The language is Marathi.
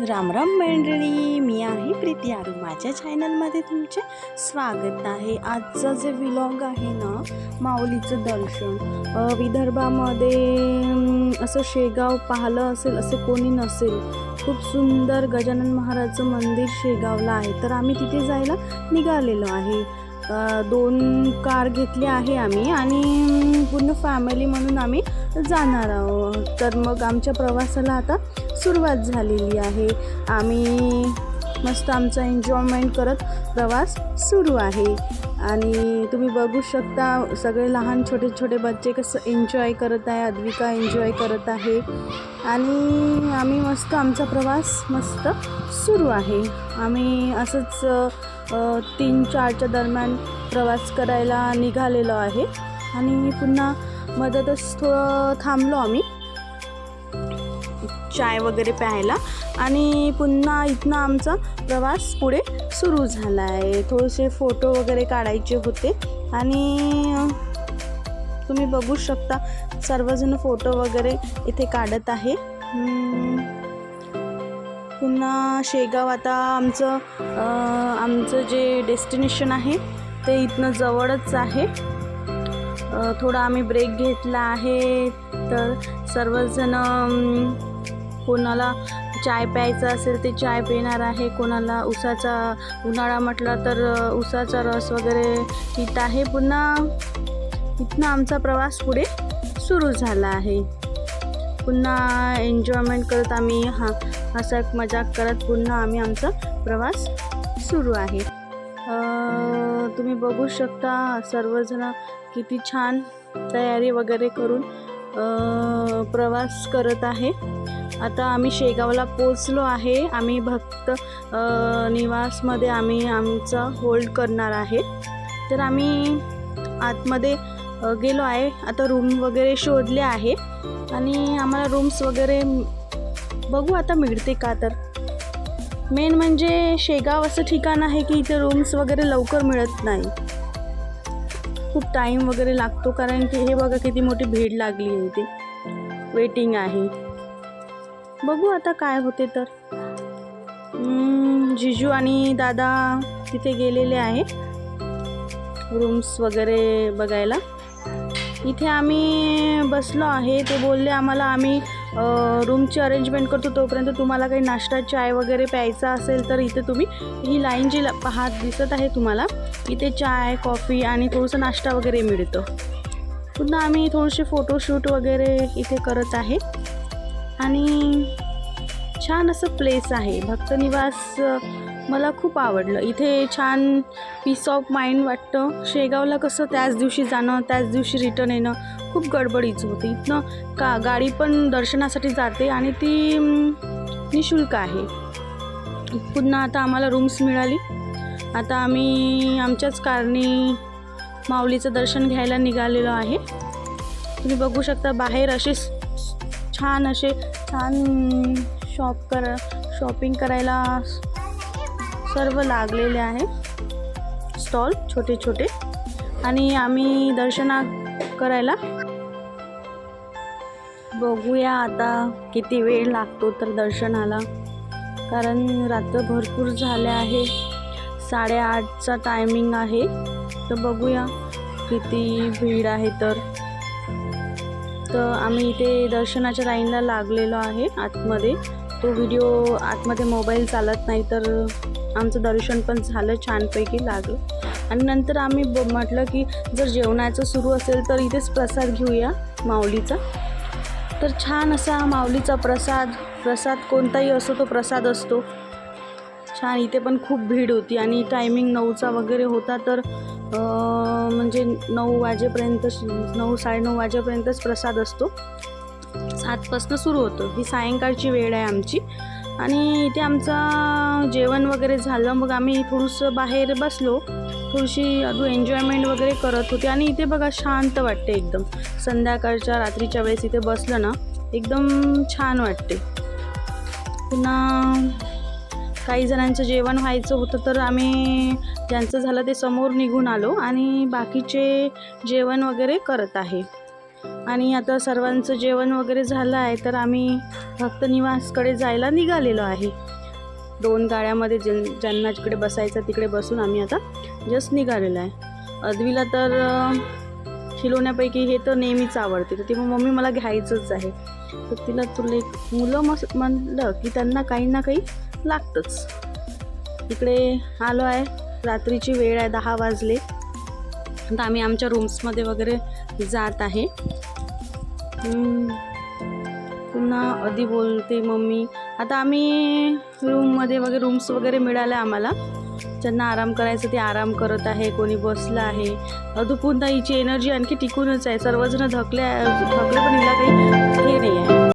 राम राम मंडळी मी आहे प्रीती आरू. माझ्या चॅनलमध्ये तुमचे स्वागत आहे. आजचं जे व्लॉग आहे ना माऊलीचं दर्शन. विदर्भामध्ये असं शेगाव पाहिलं असेल असं कोणी नसेल खूप सुंदर गजानन महाराजचं मंदिर शेगावला आहे. तर आम्ही तिथे जायला निघालेलो आहे. दोन कार घेतली आहे आम्ही आणि पूर्ण फॅमिली म्हणून आम्ही जाणार आहोत. तर मग आमच्या प्रवासाला आता सुरुवात झालेली आहे. आम्ही मस्त आमचा एन्जॉयमेंट करत प्रवास सुरू आहे. आणि तुम्ही बघू शकता सगळे लहान छोटे छोटे बच्चे कसं एन्जॉय करत आहे अद्विका एन्जॉय करत आहे. आणि आम्ही मस्त आमचा प्रवास मस्त सुरू आहे. आम्ही असंच तीन चारच्या दरम्यान प्रवास करायला निघालेलो आहे. आणि पुन्हा मदतच थोडं थांबलो आम्ही. चाय वगैरे प्यायला. आणि पुन्हा इथनं आमचा प्रवास पुढे सुरू झाला आहे थोडेसे फोटो वगैरे काढायचे होते. आणि तुम्ही बघू शकता सर्वजण फोटो वगैरे इथे काढत आहे. पुन्हा शेगाव आता आमचं आमचं जे डेस्टिनेशन आहे ते इथनं जवळच आहे. थोडा आम्ही ब्रेक घेतला आहे. तर सर्वजण कोणाला चाय प्यायचा असेल ते चाय पिणार आहे. कोणाला उसाचा उन्हाळा म्हटला तर उसाचा रस वगैरे पित आहे. पुन्हा इथनं आमचा प्रवास पुढे सुरू झाला आहे. पुन्हा एन्जॉयमेंट करत आम्ही हा असा मजाक करत पुन्हा आम्ही आमचा प्रवास सुरू आहे. तुम्ही बघू शकता सर्वजण किती छान तयारी वगैरे करून प्रवास करत आहे. आता आम्ही शेगावला पोचलो आहे. आम्ही भक्त निवासमध्ये आम्ही आमचा होल्ड करणार आहे. तर आम्ही आतमध्ये गेलो आहे. आता रूम वगैरे शोधले आहे. आणि आम्हाला रूम्स वगैरे बघू आता मिळते का तर. मेन म्हणजे शेगाव असं ठिकाण आहे की इथे रूम्स वगैरे लवकर मिळत नाही. खूप टाईम वगैरे लागतो कारण की हे बघा किती मोठी भीड लागली आहे इथे. वेटिंग आहे. बघू आता काय होते तर. जिजू आणि दादा तिथे गेलेले आहे. रूम्स वगैरे बघायला. इथे आम्ही बसलो आहे. ते बोलले आम्हाला आम्ही रूमची अरेंजमेंट करतो तोपर्यंत तुम्हाला काही नाश्ता चाय वगैरे प्यायचा असेल तर इथे तुम्ही ही लाईन जी ला- पाहात दिसत आहे तुम्हाला इथे चाय कॉफी आणि थोडंसं नाश्ता वगैरे मिळतं. पुन्हा आम्ही थोडेसे फोटोशूट वगैरे इथे करत आहे. आणि छान असं प्लेस आहे. भक्तनिवास मला खूप आवडलं. इथे छान पीस ऑफ माइंड वाटतं. शेगावला कसं त्याच दिवशी जाणं त्याच दिवशी रिटर्न येणं खूप गडबडीचं होतं. इथनं का गाडी पण दर्शनासाठी जाते आणि ती निशुल्क आहे. पुन्हा आता आम्हाला रूम्स मिळाली. आता आम्ही आमच्याच कारणी माऊलीचं दर्शन घ्यायला निघालेलो आहे. तुम्ही बघू शकता बाहेर असे छान असे छान शॉप कर शॉपिंग करायला सर्व लागलेले आहे. स्टॉल छोटे छोटे आणि आम्ही दर्शना करायला बघूया आता किती वेळ लागतो तर दर्शनाला. कारण रात्र भरपूर झाले आहे. साडेआठचा टायमिंग आहे. तर बघूया किती भीड आहे तर. तर आम्ही इथे दर्शनाच्या लाईनला लागलेलो आहे आतमध्ये. तो व्हिडिओ आतमध्ये मोबाईल चालत नाही तर आमचं दर्शन पण झालं छानपैकी लागलं. आणि नंतर आम्ही ब म्हटलं की जर जेवणाचं सुरू असेल तर इथेच प्रसाद घेऊया माऊलीचा. तर छान असा माऊलीचा प्रसाद प्रसाद कोणताही असो तो प्रसाद असतो. छान इथे पण खूप भीड होती आणि टायमिंग नऊचा वगैरे होता तर म्हणजे नऊ वाजेपर्यंत नऊ साडेनऊ वाजेपर्यंतच प्रसाद असतो. सातपासनं सुरू होतं. ही सायंकाळची वेळ आहे आमची. आणि इथे आमचं जेवण वगैरे झालं. मग आम्ही थोडंसं बाहेर बसलो. थोडीशी अजून एन्जॉयमेंट वगैरे करत होते आणि इथे बघा शांत वाटते एकदम. संध्याकाळच्या रात्रीच्या वेळेस इथे बसलं ना एकदम छान वाटते. पुन्हा काही जणांचं जेवण व्हायचं होतं तर आम्ही ज्यांचं झालं ते समोर निघून आलो आणि बाकीचे जेवण वगैरे करत आहे. आणि आता सर्वांचं जेवण वगैरे झालं आहे तर आम्ही भक्त निवासकडे जायला निघालेलो आहे. दोन गाड्यामध्ये ज्यां ज्यांना जिकडे बसायचं तिकडे बसून आम्ही आता जस्ट निघालेलो आहे. अदवीला तर अं, हे तर नेहमीच आवडते. तर ती मग मम्मी मला घ्यायचंच आहे. तर तिला तुला एक मुलं मस म्हणलं की त्यांना काही ना काही लागतंच. इकडे आलो आहे. रात्रीची वेळ आहे दहा वाजले. आता आम्ही आमच्या रूम्समध्ये वगैरे जात आहे. पुन्हा आधी बोलते मम्मी आता आम्ही रूममध्ये वगैरे रूम्स वगैरे मिळाल्या आम्हाला. ज्यांना आराम करायचं ते आराम करत आहे कोणी बसलं आहे. अजून पुन्हा हिची एनर्जी आणखी टिकूनच आहे. सर्वजण धकल्या थकले पण हिला काही हे नाही आहे.